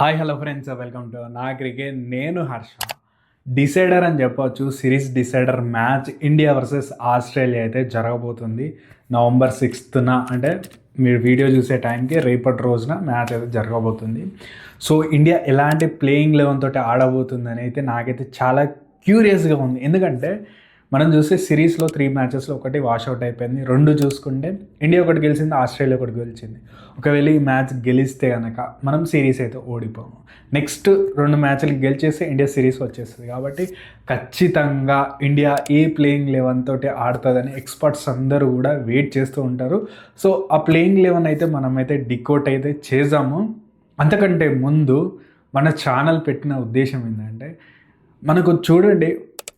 Hi hello friends welcome to నా cricket నేను Harsha decider అని చెప్పవచ్చు series decider match India versus Australia అయితే జరగబోతుంది. నవంబర్ సిక్స్త్న అంటే మీరు వీడియో చూసే టైంకి రేపటి రోజున మ్యాచ్ అయితే జరగబోతుంది. సో ఇండియా ఎలాంటి ప్లేయింగ్ లెవెన్ తోటి ఆడబోతుందని అయితే నాకైతే చాలా క్యూరియస్గా ఉంది. ఎందుకంటే మనం చూస్తే సిరీస్లో త్రీ మ్యాచెస్లో ఒకటి వాషౌట్ అయిపోయింది. రెండు చూసుకుంటే ఇండియా ఒకటి గెలిచింది ఆస్ట్రేలియా ఒకటి గెలిచింది. ఒకవేళ ఈ మ్యాచ్ గెలిస్తే కనుక మనం సిరీస్ అయితే ఓడిపోము. నెక్స్ట్ రెండు మ్యాచ్లు గెలిచేస్తే ఇండియా సిరీస్ వచ్చేస్తుంది. కాబట్టి ఖచ్చితంగా ఇండియా ఏ ప్లేయింగ్ లెవెన్ తోటి ఆడుతుందని ఎక్స్పర్ట్స్ అందరూ కూడా వెయిట్ చేస్తూ ఉంటారు. సో ఆ ప్లేయింగ్ లెవెన్ అయితే మనమైతే డికోట్ అయితే చేద్దాము అంతకంటే ముందు మన ఛానల్ పెట్టిన ఉద్దేశం ఏంటంటే మనకు చూడండి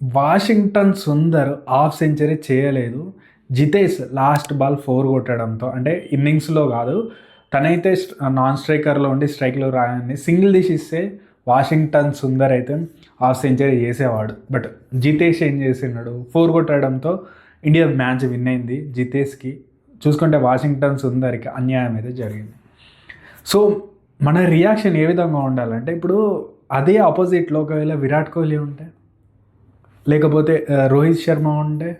వాషింగ్టన్ సుందర్ హాఫ్ సెంచరీ చేయలేదు. జితేష్ లాస్ట్ బాల్ ఫోర్ కొట్టడంతో అంటే ఇన్నింగ్స్లో కాదు తనైతే నాన్ స్ట్రైకర్లో ఉండి స్ట్రైక్లో రాయని సింగిల్ దిష్ ఇస్తే వాషింగ్టన్ సుందర్ అయితే హాఫ్ సెంచరీ చేసేవాడు. బట్ జితేష్ ఏం చేసినాడు ఫోర్ కొట్టడంతో ఇండియా మ్యాచ్ విన్ అయింది జితేష్కి. చూసుకుంటే వాషింగ్టన్ సుందర్కి అన్యాయం అయితే జరిగింది. సో మన రియాక్షన్ ఏ విధంగా ఉండాలంటే ఇప్పుడు అదే ఆపోజిట్లో ఒకవేళ విరాట్ కోహ్లీ ఉంటే లేకపోతే రోహిత్ శర్మ ఉంటే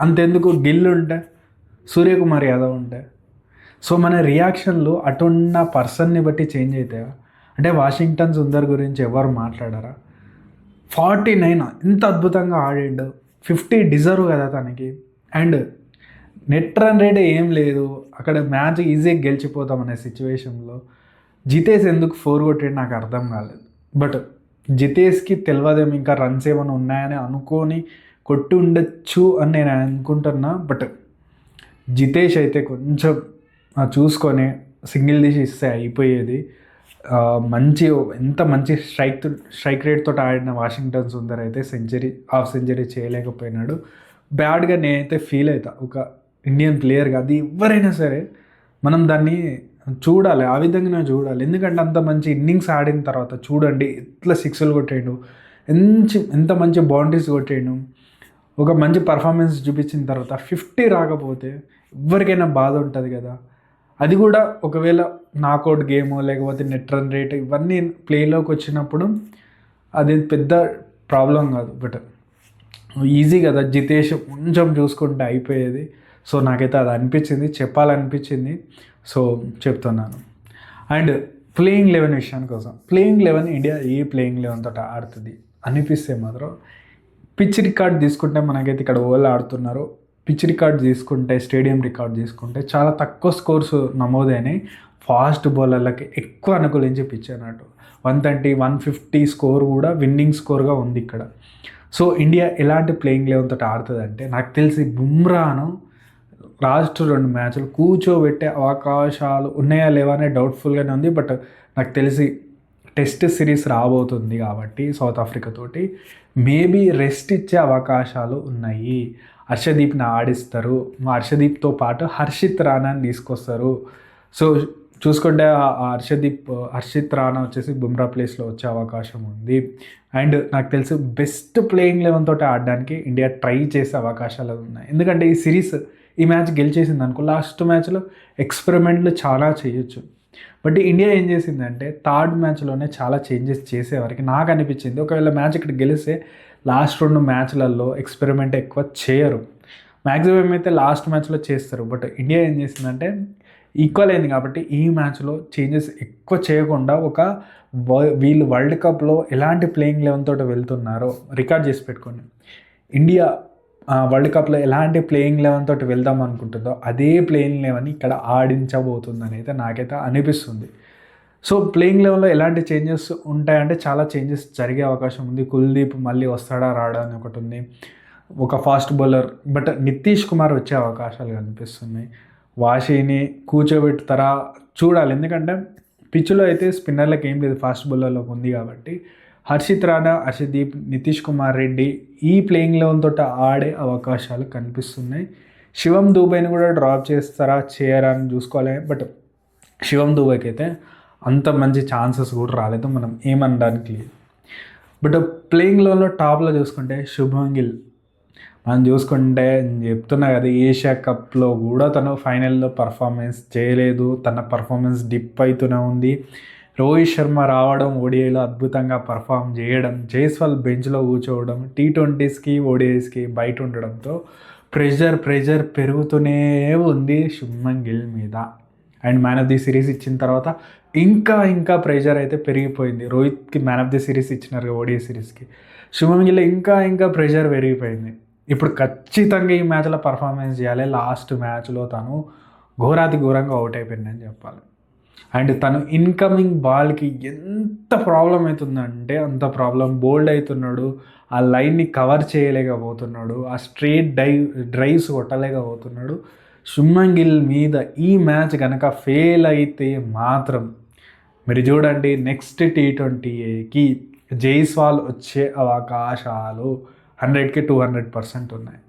అంతెందుకు గిల్ ఉంటే సూర్యకుమార్ యాదవ్ ఉంటే. సో మన రియాక్షన్లు అటున్న పర్సన్ని బట్టి చేంజ్ అవుతాయా అంటే వాషింగ్టన్ సుందర్ గురించి ఎవరు మాట్లాడారా? ఫార్టీ నైన్ ఇంత అద్భుతంగా ఆడిండు. ఫిఫ్టీ డిజర్వ్ కదా తనకి. అండ్ నెట్ రన్ రేట్ ఏం లేదు. అక్కడ మ్యాచ్ ఈజీగా గెలిచిపోతాం అనే సిచ్యువేషన్లో. జితేష్ ఎందుకు ఫోర్ కొట్టాడు నాకు అర్థం కాలేదు. బట్ జితేష్కి తెలియదేమో ఇంకా రన్స్ ఏమైనా ఉన్నాయని అనుకొని కొట్టి ఉండొచ్చు అని నేను అనుకుంటున్నా. బట్ జితేష్ అయితే కొంచెం చూసుకొని సింగిల్ తీసి ఇస్తే అయిపోయేది. మంచి ఎంత మంచి స్ట్రైక్ స్ట్రైక్ రేట్తో ఆడిన వాషింగ్టన్ సుందర్ అయితే సెంచరీ హాఫ్ సెంచరీ చేయలేకపోయినాడు. బ్యాడ్గా నేనైతే ఫీల్ అవుతా ఒక ఇండియన్ ప్లేయర్గా అది ఎవరైనా సరే మనం దాన్ని చూడాలి ఆ విధంగానే చూడాలి. ఎందుకంటే అంత మంచి ఇన్నింగ్స్ ఆడిన తర్వాత చూడండి ఎట్లా సిక్స్లు కొట్టేయండు ఎంత ఎంత మంచి బౌండరీస్ కొట్టాడు ఒక మంచి పర్ఫార్మెన్స్ చూపించిన తర్వాత ఫిఫ్టీ రాకపోతే ఎవరికైనా బాధ ఉంటుంది కదా. అది కూడా ఒకవేళ నాకౌట్ గేమ్ లేకపోతే నెట్ రన్ రేట్ ఇవన్నీ ప్లేలోకి వచ్చినప్పుడు అది పెద్ద ప్రాబ్లం కాదు. బట్ ఈజీ కదా జితేష్ కొంచెం చూసుకుంటే అయిపోయేది. సో నాకైతే అది అనిపించింది చెప్పాలనిపించింది. సో చెప్తున్నాను. అండ్ ప్లేయింగ్ లెవెన్ విషయానికి కోసం. ప్లేయింగ్ లెవెన్ ఇండియా ఏ ప్లేయింగ్ లెవెన్ తోటి ఆడుతుంది? అనిపిస్తే మాత్రం పిచ్ రికార్డ్ తీసుకుంటే మనకైతే ఇక్కడ ఓవర్లు ఆడుతున్నారు. పిచ్ రికార్డ్ తీసుకుంటే స్టేడియం రికార్డ్ తీసుకుంటే చాలా తక్కువ స్కోర్స్ నమోదైనాయి ఫాస్ట్ బౌలర్లకి ఎక్కువ అనుకూలించి పిచ్ అన్నట్టు one thirty one fifty score కూడా విన్నింగ్ స్కోర్గా ఉంది ఇక్కడ. సో ఇండియా ఎలాంటి ప్లేయింగ్ లెవెన్ తోటి ఆడుతుంది అంటే నాకు తెలిసి బుమ్రాను లాస్ట్ రెండు మ్యాచ్లు కూర్చోబెట్టే అవకాశాలు ఉన్నాయా లేవా అనే డౌట్ఫుల్గానే ఉంది బట్ నాకు తెలిసి టెస్ట్ సిరీస్ రాబోతుంది కాబట్టి సౌత్ ఆఫ్రికాతోటి మేబీ రెస్ట్ ఇచ్చే అవకాశాలు ఉన్నాయి. హర్షదీప్ని ఆడిస్తారు. హర్షదీప్తో పాటు హర్షిత్ రానాని తీసుకొస్తారు. సో చూసుకుంటే ఆ హర్షదీప్ హర్షిత్ రానా వచ్చేసి బుమ్రా ప్లేస్లో వచ్చే అవకాశం ఉంది. అండ్ నాకు తెలిసి బెస్ట్ ప్లేయింగ్ లెవెన్ తోటి ఆడడానికి ఇండియా ట్రై చేసే అవకాశాలు ఉన్నాయి. ఎందుకంటే ఈ సిరీస్ ఈ మ్యాచ్ గెలిచేసింది అనుకో. లాస్ట్ మ్యాచ్లో ఎక్స్పెరిమెంట్లు చాలా చేయొచ్చు. బట్ ఇండియా ఏం చేసిందంటే థర్డ్ మ్యాచ్లోనే చాలా చేంజెస్ చేసేవారికి నాకు అనిపించింది. ఒకవేళ మ్యాచ్ ఇక్కడ గెలిస్తే లాస్ట్ రెండు మ్యాచ్లలో ఎక్స్పెరిమెంట్ ఎక్కువ చేయరు. మ్యాక్సిమం ఏమైతే లాస్ట్ మ్యాచ్లో చేస్తారు. బట్ ఇండియా ఏం చేసిందంటే ఈక్వల్ అయింది కాబట్టి ఈ మ్యాచ్లో చేంజెస్ ఎక్కువ చేయకుండా ఒక వ- వీళ్ళు వరల్డ్ కప్లో ఎలాంటి ప్లేయింగ్ లెవెన్ తోటి వెళ్తున్నారో రికార్డ్ చేసి పెట్టుకోండి. ఇండియా వరల్డ్ కప్లో ఎలాంటి ప్లేయింగ్ లెవెన్ తోటి వెళ్దాం అనుకుంటుందో అదే ప్లేయింగ్ లెవెన్ ఇక్కడ ఆడించబోతుందని అయితే నాకైతే అనిపిస్తుంది. సో ప్లేయింగ్ లెవెల్లో ఎలాంటి చేంజెస్ ఉంటాయంటే చాలా చేంజెస్ జరిగే అవకాశం ఉంది. కుల్దీప్ మళ్ళీ వస్తాడా రాడా అని ఒకటి ఉంది. ఒక fast bowler but Nitish Kumar వచ్చే అవకాశాలు కనిపిస్తున్నాయి. వాషిని కూర్చోబెట్టుతారా చూడాలి. ఎందుకంటే పిచ్లో అయితే స్పిన్నర్లకు ఏం లేదు ఫాస్ట్ బౌలర్లోకి ఉంది కాబట్టి. హర్షిత్ రాణా హర్షదీప్ నితీష్ కుమార్ రెడ్డి ఈ ప్లేయింగ్ లెవెన్ తోట ఆడే అవకాశాలు కనిపిస్తున్నాయి. శివం దూబైని కూడా డ్రాప్ చేస్తారా చేయరా అని చూసుకోవాలి. బట్ శివం దూబైకి అయితే అంత మంచి ఛాన్సెస్ కూడా రాలేదు. మనం ఏమనడానికి లేదు. బట్ ప్లేయింగ్ లెవెల్లో టాప్లో చూసుకుంటే శుభం గిల్. మనం చూసుకుంటే చెప్తున్నా కదా ఏషియా కప్లో కూడా తను ఫైనల్లో పర్ఫార్మెన్స్ చేయలేదు. తన పర్ఫార్మెన్స్ డిప్ అవుతూనే ఉంది. రోహిత్ శర్మ రావడం ఓడిఐలో అద్భుతంగా పర్ఫామ్ చేయడం జైస్వాల్ బెంచ్లో కూర్చోవడం టీ ట్వంటీస్కి ఓడిఐస్కి బయట ఉండడంతో ప్రెషర్ ప్రెషర్ పెరుగుతూనే ఉంది శుభ్మన్ గిల్ మీద. And man of the series ఇచ్చిన తర్వాత ఇంకా ఇంకా ప్రెషర్ అయితే పెరిగిపోయింది. రోహిత్కి మ్యాన్ ఆఫ్ ది సిరీస్ ఇచ్చినారు ఓడిఐ సిరీస్కి శుభం గిల్ ఇంకా ఇంకా ప్రెషర్ పెరిగిపోయింది. ఇప్పుడు ఖచ్చితంగా ఈ మ్యాచ్లో పర్ఫార్మెన్స్ చేయాలి. లాస్ట్ మ్యాచ్లో తను ఘోరాతి ఘోరంగా అవుట్ అయిపోయిందని చెప్పాలి. అండ్ తను ఇన్కమింగ్ బాల్కి ఎంత ప్రాబ్లం అవుతుందంటే అంత ప్రాబ్లం బోల్డ్ అవుతున్నాడు ఆ లైన్ని కవర్ చేయలేకపోతున్నాడు ఆ స్ట్రేట్ డైవ్ డ్రైవ్స్ కొట్టలేకపోతున్నాడు. శుభ్మన్ గిల్ మీద ఈ మ్యాచ్ కనుక ఫెయిల్ అయితే మాత్రం మీరు చూడండి నెక్స్ట్ టీ ట్వంటీకి జైస్వాల్ వచ్చే అవకాశాలు హండ్రెడ్కి టూ హండ్రెడ్ పర్సెంట్ ఉన్నాయి.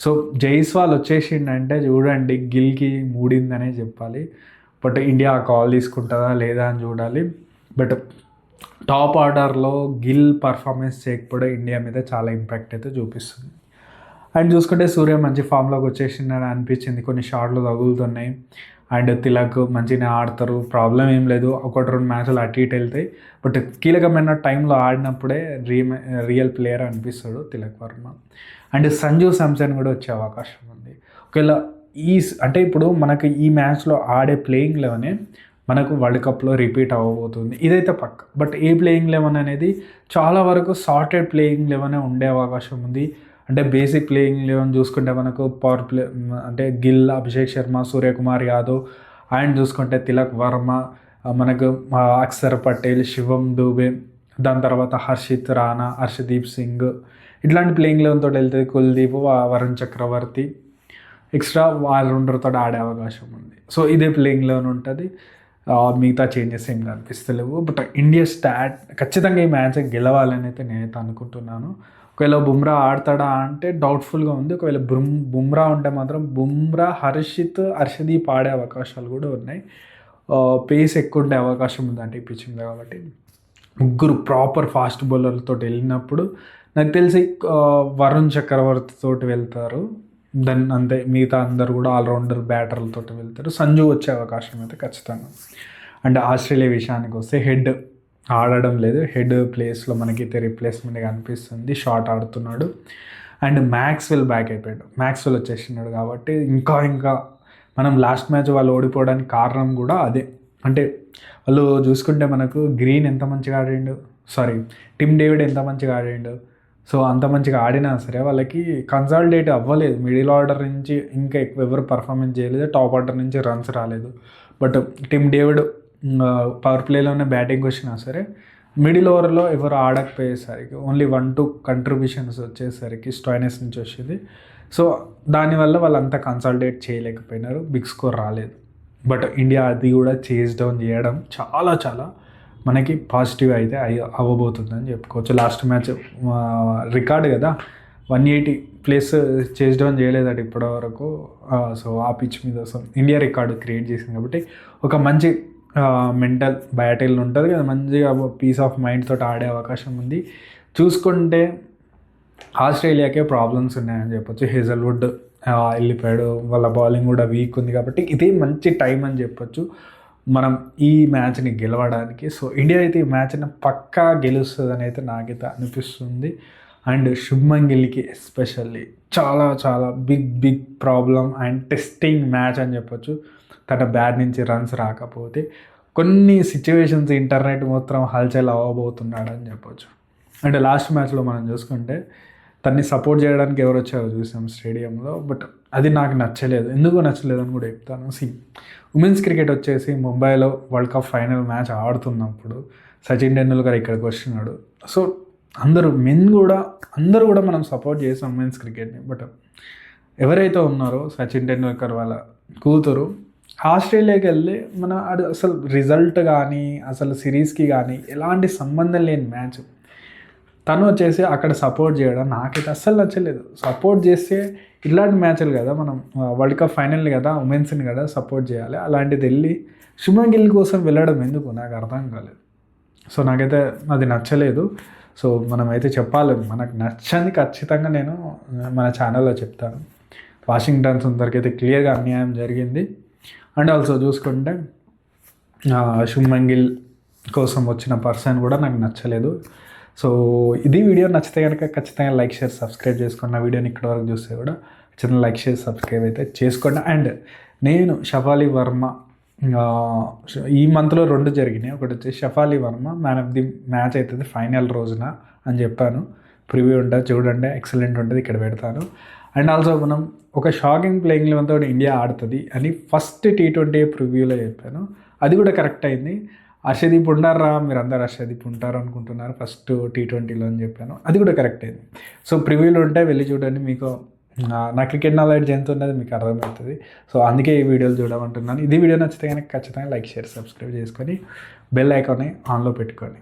సో జైస్వాల్ వచ్చేసిండంటే చూడండి గిల్కి మూడిందనే చెప్పాలి. బట్ ఇండియా కాల్ తీసుకుంటుందా లేదా అని చూడాలి. బట్ టాప్ ఆర్డర్లో గిల్ పర్ఫార్మెన్స్ చేయకపోవడం ఇండియా మీద చాలా ఇంపాక్ట్ అయితే చూపిస్తుంది. అండ్ చూసుకుంటే సూర్య మంచి ఫామ్లోకి వచ్చేసిందని అనిపించింది. కొన్ని షాట్లు తగులుతున్నాయి. అండ్ తిలక్ మంచిగా ఆడతారు. ప్రాబ్లం ఏం లేదు. ఒకటి రెండు మ్యాచ్లు అటు ఇటు వెళ్తాయి. బట్ కీలకమైన టైంలో ఆడినప్పుడే రీ రియల్ ప్లేయర్ అనిపిస్తాడు తిలక్ వర్మ. అండ్ సంజు శాంసన్ కూడా వచ్చే అవకాశం ఉంది. ఒకవేళ ఈ అంటే ఇప్పుడు మనకు ఈ మ్యాచ్లో ఆడే ప్లేయింగ్ లెవెనే మనకు వరల్డ్ కప్లో రిపీట్ అవ్వబోతుంది. ఇదైతే పక్క. బట్ ఏ ప్లేయింగ్ లెవెన్ అనేది చాలా వరకు సార్టెడ్ ప్లేయింగ్ లెవెనే ఉండే అవకాశం ఉంది. అంటే బేసిక్ ప్లేయింగ్ లెవెన్ చూసుకుంటే మనకు పవర్ ప్లే అంటే గిల్ అభిషేక్ శర్మ సూర్యకుమార్ యాదవ్ అండ్ చూసుకుంటే తిలక్ వర్మ మనకు అక్షర్ పటేల్ శివం దూబే దాని తర్వాత హర్షిత్ రాణా హర్షదీప్ సింగ్. ఇట్లాంటి ప్లేయింగ్ లెవెన్తో వెళ్తే కుల్దీప్ వరుణ్ చక్రవర్తి ఎక్స్ట్రా వాళ్ళందరితో ఆడే అవకాశం ఉంది. సో ఇదే ప్లేయింగ్లో ఉంటుంది. మిగతా చేంజెస్ ఏం కనిపిస్తలేవు. బట్ ఇండియా స్టాట్ ఖచ్చితంగా ఈ మ్యాచ్ గెలవాలని అయితే నేనైతే అనుకుంటున్నాను. ఒకవేళ బుమ్రా ఆడతాడా అంటే డౌట్ఫుల్గా ఉంది. ఒకవేళ బుమ్ బుమ్రా ఉంటే మాత్రం బుమ్రా హర్షిత్ హర్షదీప్ ఆడే అవకాశాలు కూడా ఉన్నాయి. పేస్ ఎక్కువ ఉండే అవకాశం ఉంది అంటే పిచ్చింగ్ కాబట్టి. ముగ్గురు ప్రాపర్ ఫాస్ట్ బౌలర్లతో వెళ్ళినప్పుడు నాకు తెలిసి వరుణ్ చక్రవర్తితో వెళ్తారు. దెన్ అంతే మిగతా అందరు కూడా ఆల్రౌండర్ బ్యాటర్లతో వెళ్తారు. సంజు వచ్చే అవకాశం అయితే ఖచ్చితంగా. అండ్ ఆస్ట్రేలియా విషయానికి వస్తే హెడ్ ఆడడం లేదు. హెడ్ ప్లేస్లో మనకైతే రిప్లేస్మెంట్ అనిపిస్తుంది. షార్ట్ ఆడుతున్నాడు. అండ్ మ్యాక్స్వెల్ బ్యాక్ అయిపోయాడు. మ్యాక్స్వెల్ వచ్చేసినాడు కాబట్టి ఇంకా ఇంకా మనం లాస్ట్ మ్యాచ్ వాళ్ళు ఓడిపోవడానికి కారణం కూడా అదే. అంటే వాళ్ళు చూసుకుంటే మనకు గ్రీన్ ఎంత మంచిగా ఆడిండు? సారీ టిమ్ డేవిడ్ ఎంత మంచిగా ఆడిండు? సో అంత మంచిగా ఆడినా సరే వాళ్ళకి కన్సాలిడేట్ అవ్వలేదు. మిడిల్ ఆర్డర్ నుంచి ఇంకా ఎక్కువ ఎవరు పర్ఫార్మెన్స్ చేయలేదు. టాప్ ఆర్డర్ నుంచి రన్స్ రాలేదు. బట్ టిమ్ డేవిడ్ పవర్ ప్లేలోనే బ్యాటింగ్ వచ్చినా సరే మిడిల్ ఓవర్లో ఎవరు ఆడకపోయేసరికి ఓన్లీ వన్ టూ కంట్రిబ్యూషన్స్ వచ్చేసరికి స్టోయినెస్ నుంచి వచ్చింది. సో దానివల్ల వాళ్ళంతా కన్సల్టేట్ చేయలేకపోయినారు. బిగ్ స్కోర్ రాలేదు. బట్ ఇండియా అది కూడా చేజ్ డౌన్ చేయడం చాలా చాలా మనకి పాజిటివ్ అయితే అయ్యి అవ్వబోతుందని చెప్పుకోవచ్చు. లాస్ట్ మ్యాచ్ రికార్డ్ కదా one eighty plus chase down చేయలేదట ఇప్పటివరకు. సో ఆ పిచ్ మీద సో ఇండియా రికార్డు క్రియేట్ చేసింది కాబట్టి ఒక మంచి మెంటల్ బ్యాటిల్ ఉంటుంది కదా మంచిగా పీస్ ఆఫ్ మైండ్ తోటి ఆడే అవకాశం ఉంది. చూసుకుంటే ఆస్ట్రేలియాకే ప్రాబ్లమ్స్ ఉన్నాయని చెప్పొచ్చు. హేజల్వుడ్ వెళ్ళిపోయాడు. వాళ్ళ బౌలింగ్ కూడా వీక్ ఉంది కాబట్టి ఇది మంచి టైం అని చెప్పొచ్చు. మనం ఈ మ్యాచ్ని గెలవడానికి. సో ఇండియా అయితే ఈ మ్యాచ్ని పక్కా గెలుస్తుందని అయితే నాకైతే అనిపిస్తుంది. అండ్ శుభ్మన్ గిల్కి ఎస్పెషల్లీ చాలా చాలా big big problem and testing match అని చెప్పొచ్చు. తన బ్యాట్ నుంచి రన్స్ రాకపోతే కొన్ని సిచ్యువేషన్స్ ఇంటర్నెట్ మొత్తం హల్చల్ అవ్వబోతున్నాడు అని చెప్పొచ్చు. అండ్ లాస్ట్ మ్యాచ్లో మనం చూసుకుంటే తన్ని సపోర్ట్ చేయడానికి ఎవరు వచ్చారో చూసాం స్టేడియంలో బట్ అది నాకు నచ్చలేదు. ఎందుకు నచ్చలేదు అని కూడా చెప్తాను. సి ఉమెన్స్ క్రికెట్ వచ్చేసి ముంబైలో వరల్డ్ కప్ ఫైనల్ మ్యాచ్ ఆడుతున్నప్పుడు సచిన్ టెండూల్కర్ ఇక్కడికి వస్తున్నాడు. సో అందరూ మెన్ కూడా అందరూ కూడా మనం సపోర్ట్ చేసాం ఉమెన్స్ క్రికెట్ని. బట్ ఎవరైతే ఉన్నారో సచిన్ టెండూల్కర్ వాళ్ళ కూతురు ఆస్ట్రేలియాకి వెళ్ళి మన అది అసలు రిజల్ట్ కానీ అసలు సిరీస్కి కానీ ఎలాంటి సంబంధం లేని మ్యాచ్. తను వచ్చేసి అక్కడ సపోర్ట్ చేయడం నాకైతే అస్సలు నచ్చలేదు. సపోర్ట్ చేస్తే ఇట్లాంటి మ్యాచ్లు కదా మనం వరల్డ్ కప్ ఫైనల్ కదా ఉమెన్స్ని కదా సపోర్ట్ చేయాలి. అలాంటిది వెళ్ళి శుభన్ గిల్ కోసం వెళ్ళడం ఎందుకు? నాకు అర్థం కాలేదు. సో నాకైతే అది నచ్చలేదు. సో మనమైతే చెప్పాలి. మనకు నచ్చని ఖచ్చితంగా నేను మన ఛానల్లో చెప్తాను. వాషింగ్టన్ సుందర్కి క్లియర్గా అన్యాయం జరిగింది. అండ్ ఆల్సో చూసుకుంటే శుభ్మన్ గిల్ కోసం వచ్చిన పర్సన్ కూడా నాకు నచ్చలేదు. సో ఇది వీడియో నచ్చితే కనుక ఖచ్చితంగా లైక్ షేర్ సబ్స్క్రైబ్ చేసుకున్న వీడియోని ఇక్కడ వరకు చూస్తే కూడా చిన్న లైక్ షేర్ సబ్స్క్రైబ్ అయితే చేసుకోండి. అండ్ నేను షఫాలి వర్మ ఈ మంత్లో రెండు జరిగినాయి. ఒకటి వచ్చేసి Shafali Varma man of the match అవుతుంది ఫైనల్ రోజున అని చెప్పాను. ప్రివ్యూ ఉంటుంది చూడండి ఎక్సలెంట్ ఉంటుంది ఇక్కడ పెడతాను. అండ్ ఆల్సో మనం ఒక షాకింగ్ ప్లేయింగ్ లెవెన్తో ఇండియా ఆడుతుంది అని ఫస్ట్ టీ ట్వంటీ ప్రివ్యూలో చెప్పాను. అది కూడా కరెక్ట్ అయింది. హర్షదీప్ ఉండారా మీరు అందరు హర్షదీప్ ఉంటారు అనుకుంటున్నారు ఫస్ట్ టీ ట్వంటీలో అని చెప్పాను. అది కూడా కరెక్ట్ అయింది. సో ప్రివ్యూలు ఉంటే వెళ్ళి చూడండి. మీకు నా క్రికెట్ నాలెడ్జ్ ఎంత ఉన్నది మీకు అర్థమవుతుంది. సో అందుకే ఈ వీడియోలు చూడమంటున్నాను. ఇది వీడియో నచ్చితే కనుక ఖచ్చితంగా లైక్ షేర్ సబ్స్క్రైబ్ చేసుకొని బెల్ ఐకాన్ని ఆన్లో పెట్టుకోండి.